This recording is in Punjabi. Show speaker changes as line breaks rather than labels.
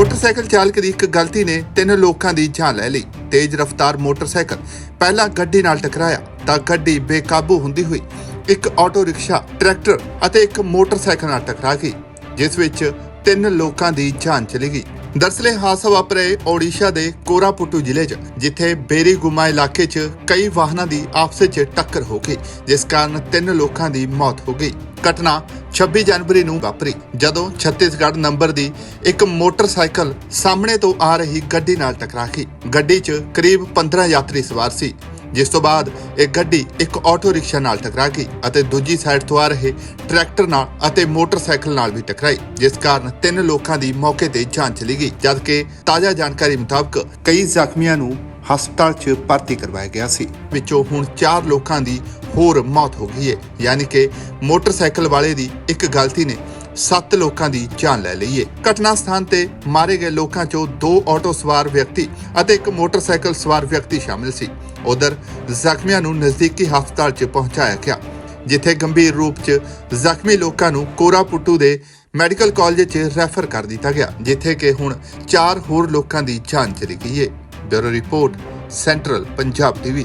ਮੋਟਰਸਾਈਕਲ ਚਾਲਕ ਦੀ ਇੱਕ ਗਲਤੀ ਨੇ ਤਿੰਨ ਲੋਕਾਂ ਦੀ ਜਾਨ ਲੈ ਲਈ। ਤੇਜ਼ ਰਫ਼ਤਾਰ ਮੋਟਰਸਾਈਕਲ ਪਹਿਲਾਂ ਗੱਡੀ ਨਾਲ ਟਕਰਾਇਆ, ਤਾਂ ਗੱਡੀ ਬੇਕਾਬੂ ਹੁੰਦੀ ਹੋਈ ਇੱਕ ਆਟੋ ਰਿਕਸ਼ਾ ਟਰੈਕਟਰ ਅਤੇ ਇੱਕ ਮੋਟਰਸਾਈਕਲ ਨਾਲ ਟਕਰਾ ਗਈ, ਜਿਸ ਵਿੱਚ ਤਿੰਨ ਲੋਕਾਂ ਦੀ ਜਾਨ ਚਲੀ ਗਈ। ਦਰਅਸਲ ਹਾਦਸਾ ਵਾਪਰੇ ਓਡੀਸ਼ਾ ਦੇ ਕੋਰਾਪੁੱਟੂ ਜ਼ਿਲ੍ਹੇ 'ਚ, ਜਿੱਥੇ ਬੇਰੀਗੁਮਾ ਇਲਾਕੇ 'ਚ ਕਈ ਵਾਹਨਾਂ ਦੀ ਆਪਸ 'ਚ ਟੱਕਰ ਹੋ ਗਈ, ਜਿਸ ਕਾਰਨ ਤਿੰਨ ਲੋਕਾਂ ਦੀ ਮੌਤ ਹੋ ਗਈ। ਘਟਨਾ 26 ਜਨਵਰੀ ਨੂੰ ਵਾਪਰੀ, ਜਦੋਂ ਛੱਤੀਸਗੜ੍ਹ ਨੰਬਰ ਦੀ ਇੱਕ ਮੋਟਰਸਾਈਕਲ ਸਾਹਮਣੇ ਤੋਂ ਆ ਰਹੀ ਗੱਡੀ ਨਾਲ ਟਕਰਾ ਗਈ। ਗੱਡੀ 'ਚ ਕਰੀਬ 15 ਯਾਤਰੀ ਸਵਾਰ ਸੀ। ਜਿਸ ਤੋਂ ਬਾਅਦ ਇਹ ਗੱਡੀ ਇੱਕ ਆਟੋ ਰਿਕਸ਼ਾ ਨਾਲ ਟਕਰਾ ਗਈ ਅਤੇ ਦੂਜੀ ਸਾਈਡ ਤੋਂ ਆ ਰਹੇ ਟਰੈਕਟਰ ਨਾਲ ਅਤੇ ਮੋਟਰਸਾਈਕਲ ਨਾਲ ਵੀ ਟਕਰਾਈ, ਜਿਸ ਕਾਰਨ ਤਿੰਨ ਲੋਕਾਂ ਦੀ ਮੌਕੇ ਤੇ ਜਾਨ ਚਲੀ ਗਈ, ਜਦਕਿ ਤਾਜ਼ਾ ਜਾਣਕਾਰੀ ਮੁਤਾਬਕ ਕਈ ਜ਼ਖਮੀਆਂ ਨੂੰ ਹਸਪਤਾਲ 'ਚ ਭਰਤੀ ਕਰਵਾਇਆ ਗਿਆ ਸੀ। ਵਿੱਚੋਂ ਹੁਣ 4 ਲੋਕਾਂ ਦੀ ਹੋਰ ਮੌਤ ਹੋ ਗਈ ਹੈ। ਯਾਨੀ ਕਿ ਮੋਟਰਸਾਈਕਲ ਵਾਲੇ ਦੀ ਇੱਕ ਗਲਤੀ ਨੇ 7 ਲੋਕਾਂ ਦੀ ਜਾਨ ਲੈ ਲਈ ਹੈ ਘਟਨਾ ਸਥਾਨ ਤੇ ਮਾਰੇ ਗਏ ਲੋਕਾਂ 'ਚੋਂ ਦੋ ਆਟੋ ਸਵਾਰ ਵਿਅਕਤੀ ਅਤੇ ਇੱਕ ਮੋਟਰਸਾਈਕਲ ਸਵਾਰ ਵਿਅਕਤੀ ਸ਼ਾਮਿਲ ਸੀ। ਉਧਰ ਜ਼ਖਮੀਆਂ ਨੂੰ ਨਜ਼ਦੀਕੀ ਹਸਪਤਾਲ 'ਚ ਪਹੁੰਚਾਇਆ ਗਿਆ, ਜਿੱਥੇ ਗੰਭੀਰ ਰੂਪ 'ਚ ਜ਼ਖਮੀ ਲੋਕਾਂ ਨੂੰ ਕੋਰਾਪੁੱਟੂ ਦੇ ਮੈਡੀਕਲ ਕਾਲਜ 'ਚ ਰੈਫਰ ਕਰ ਦਿੱਤਾ ਗਿਆ, ਜਿੱਥੇ ਕਿ ਹੁਣ 4 ਹੋਰ ਲੋਕਾਂ ਦੀ ਜਾਨ ਚਲੀ ਗਈ ਹੈ bureau report, central Punjab TV.